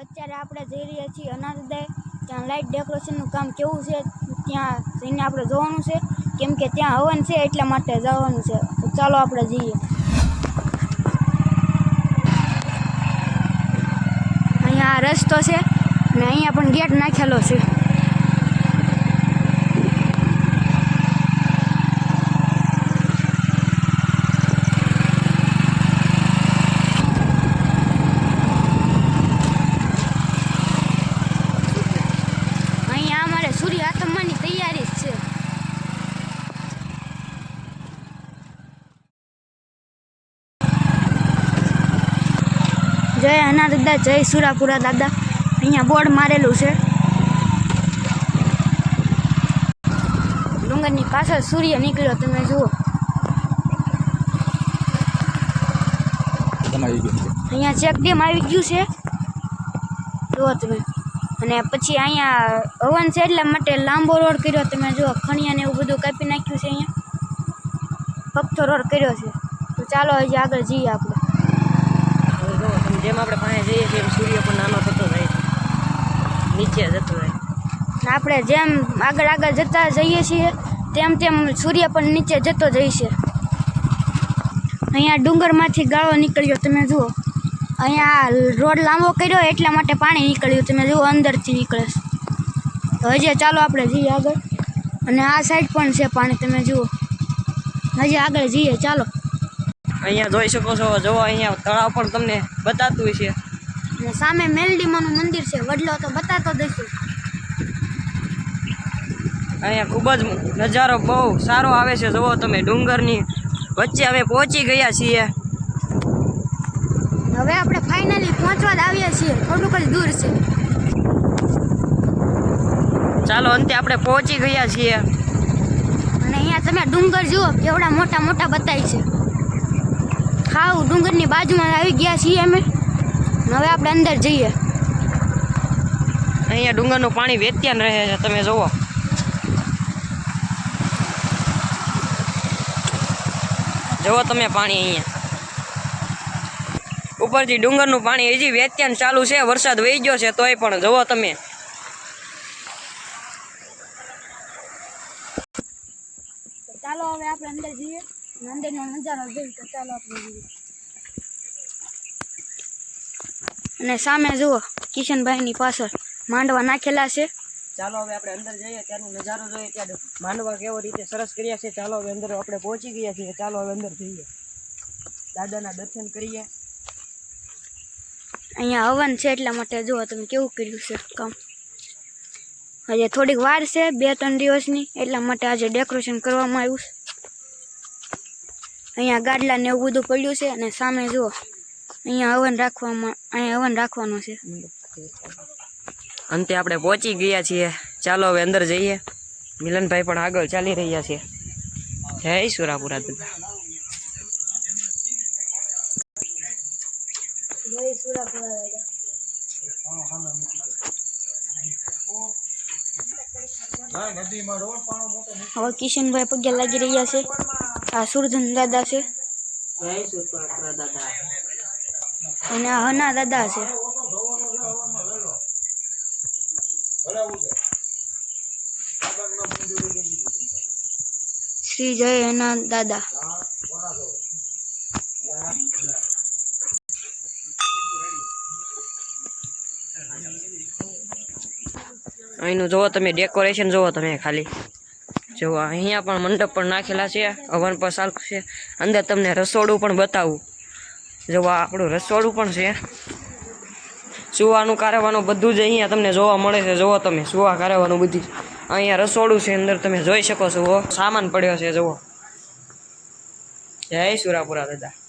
અત્યારે આપણે જઈ રહ્યા છીએ અનાથદાય ત્યાં લાઇટ ડેકોરેશનનું કામ કેવું છે, ત્યાં જઈને આપણે જોવાનું છે. કેમ કે ત્યાં હવન છે એટલા માટે જવાનું છે. તો ચાલો આપણે જઈએ. અહીંયા રસ્તો છે ને અહીંયા પણ ગેટ નાખેલો છે અહીંયા અમારે સૂર્ય આતમવાની તૈયારી જ છે જય અનારદા દાદા જય સુરાપુરા દાદા. અહીંયા બોર્ડ મારેલું છે. ડુંગરની પાછળ સૂર્ય નીકળ્યો તમે જુઓ. અહીંયા ચેક ડેમ આવી ગયું છે. જુઓ તમે. અને પછી અહીંયા હવન છે એટલા માટે લાંબો રોડ કર્યો તમે જુઓ. ખણિયા ને એવું બધું કાપી નાખ્યું છે અહીંયા. પથ્થર રોડ કર્યો છે. તો ચાલો હજી આગળ જઈએ આપણે. જેમ આપણે પાસે જઈએ છીએ, એમ સૂર્ય પણ નાનો થતો જાય. નીચે જતો જાય. આપણે જેમ આગળ આગળ જતા જઈએ છીએ, તેમ તેમ સૂર્ય પણ નીચે જતો જાય છે. અહીંયા ડુંગરમાંથી ગાળો નીકળ્યો, તમે જુઓ. અહીંયા રોડ લાંબો કર્યો, એટલા માટે પાણી નીકળ્યું, તમે જુઓ, અંદરથી નીકળે છે. હજી ચાલો આપણે જઈએ આગળ. અને આ સાઈડ પણ છે પાણી, તમે જુઓ. હજી આગળ જઈએ, ચાલો. અહીંયા જોઈ શકો છો જો અહીંયા તળાવ પણ તમને બતાતું છે અને સામે મેલડીમાનું મંદિર છે વડલો તો બતાતો દઈશું અહીંયા ખૂબ જ નજારો બહુ સારો આવે છે જુઓ તમે ડુંગરની વચ્ચે અમે પહોંચી ગયા છીએ. હવે આપણે ફાઇનલી પહોંચવા જ આવ્યા છીએ થોડુંક જ દૂર છે. ચાલો અંતે આપણે પહોંચી ગયા છીએ. અને અહીંયા તમે ડુંગર જુઓ કેવડા મોટા મોટા બતાય છે. હાવ ડુંગરની બાજુમાં આવી ગયા છીએ અમે. હવે આપણે અંદર જઈએ. અહીંયા ડુંગરનું પાણી વેત્યાન રહે છે તમે જુઓ. જુઓ તમે પાણી અહીંયા. ઉપરથી ડુંગરનું પાણી હજી વેત્યાન ચાલુ છે વરસાદ વહી ગયો છે તોય પણ જુઓ તમે. ચાલો હવે આપણે અંદર જઈએ. અને અંદરનો નજારો જોઈએ તો ચાલો આપણે અને સામે જુઓ કિશનભાઈની પાછળ માંડવા નાખેલા છે. ચાલો હવે આપણે અંદર જઈએ ત્યાંનો નજારો જોઈએ ત્યાં માંડવા કેવો રીતે સરસ કર્યા છે. ચાલો હવે અંદર આપણે પહોંચી ગયા છીએ. ચાલો હવે અંદર જઈએ. દાદાના દર્શન કરીએ. અહીંયા હવન છે એટલા માટે જુઓ તમે કેવું કર્યું છે કામ. હજી થોડીક વાર છે બે ત્રણ દિવસની એટલા માટે આજે ડેકોરેશન કરવામાં આવ્યું છે. અહીંયા ગાડલા ને એવું બધું પડ્યું છે અને સામે જુઓ અહીંયા હવન રાખવામાં અહીંયા હવન રાખવાનું છે. અંતે આપણે પહોંચી ગયા છીએ. ચાલો હવે અંદર જઈએ. મિલનભાઈ પણ આગળ ચાલી રહ્યા છે. જય સુરાપુરા દાદા. હવે કિશનભાઈ પગે લાગી રહ્યા છે. આ સુરધન દાદા છે. અને આ હના દાદા છે. શ્રી જય હના દાદા. અહીંનું જુઓ તમે ડેકોરેશન જુઓ તમે ખાલી. જુઓ, અહીંયા પણ મંડપ પણ નાખેલા છે, હવન પણ છે. અંદર તમને રસોડું પણ બતાવું. જુઓ, આપણું રસોડું પણ છે. સુવાનું કારવાનું બધું જ અહીંયા તમને જોવા મળે છે. જુઓ તમે, સુવા કારવાનું બધું અહીંયા રસોડું છે અંદર, તમે જોઈ શકો છો. સામાન પડ્યો છે, જુઓ. જય સુરાપુરા દાદા.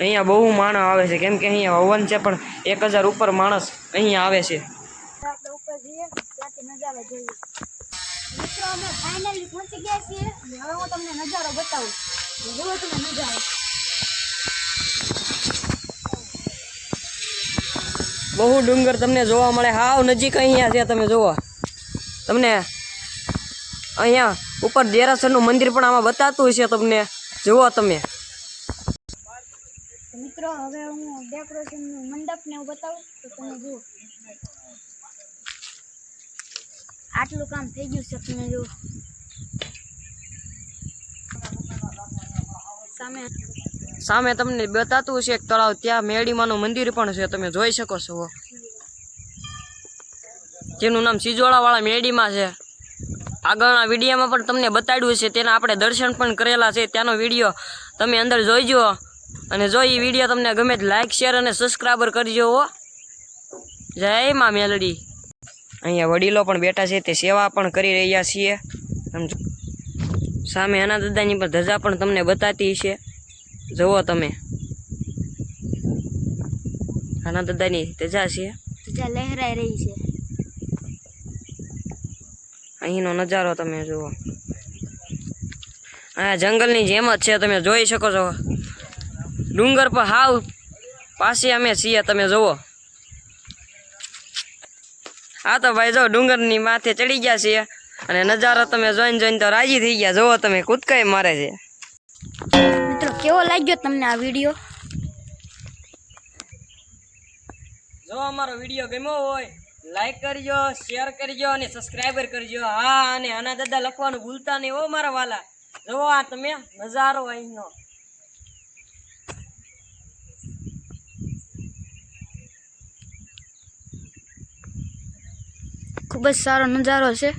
અહીંયા બહુ માણસ આવે છે. કેમ કે અહીંયા હવન છે પણ એક હજાર ઉપર માણસ અહીંયા આવે છે. આપણે ઉપર જઈએ ત્યાંથી નજારો જોઈએ. મિત્રો અમે ફાઇનલી પહોંચી ગયા છીએ. હવે હું તમને નજારો બતાવું. જુઓ તમે નજારો. બહુ ડુંગર તમને જોવા મળે. હાવ નજીક અહીંયા છે તમે જુઓ. તમને અહીંયા ઉપર દેરાસરનું મંદિર પણ આમાં બતાતું છે તમને. જુઓ તમે. મિત્રો હવે હું ડેકોરેશનનું મંડપને એવું બતાવું, તો તમે જુઓ. આટલું કામ થઈ ગયું છે તમે જુઓ. સામે સામે તમને બતાતું છે એક તળાવ, ત્યાં મેડીમાનું મંદિર પણ છે, તમે જોઈ શકો છો. જેનું નામ સિજોળાવાળા મેળીમાં છે. આગળના વિડીયોમાં પણ તમને બતાડ્યું છે, તેના આપણે દર્શન પણ કરેલા છે. ત્યાંનો વીડિયો તમે અંદર જોઈજો અને જો એ વીડિયો તમને ગમે તો લાઇક શેર અને સબસ્ક્રાઈબર કરજો હો. જય મા મેલડી. અહીંયા વડીલો પણ બેઠા છે તે સેવા પણ કરી રહ્યા છીએ. સમજો સામે આના દાદાની પણ ધજા પણ તમને બતાતી છે જુઓ તમે. આના દાદાની ધજા છે. લહેરાઈ રહી છે. અહીંનો નજારો તમે જુઓ. આ જંગલની જેમ જ છે તમે જોઈ શકો છો. ડુંગર પર હાવ પાસે અમે છીએ તમે જુઓ. હા તો ભાઈ જો ડુંગરની માથે ચડી ગયા છીએ અને નજારો તમે જોઈને જોઈને તો રાજી થઈ ગયા. જુઓ તમે કૂદકાઈ મારે છે. મિત્રો કેવો લાગ્યો તમને આ વીડિયો? જો અમારો વીડિયો ગમ્યો હોય લાઈક કરજો શેર કરજો અને સબસ્ક્રાઈબર કરજો. હા અને આના દાદા લખવાનું ભૂલતા નહીં હો મારા વાલા. જુઓ આ તમે નજારો અહીંનો. ખૂબ જ સારો નજારો છે.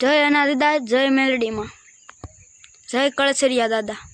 જય અના દાદા જય મેલડીમાં. જય કળછરિયા દાદા.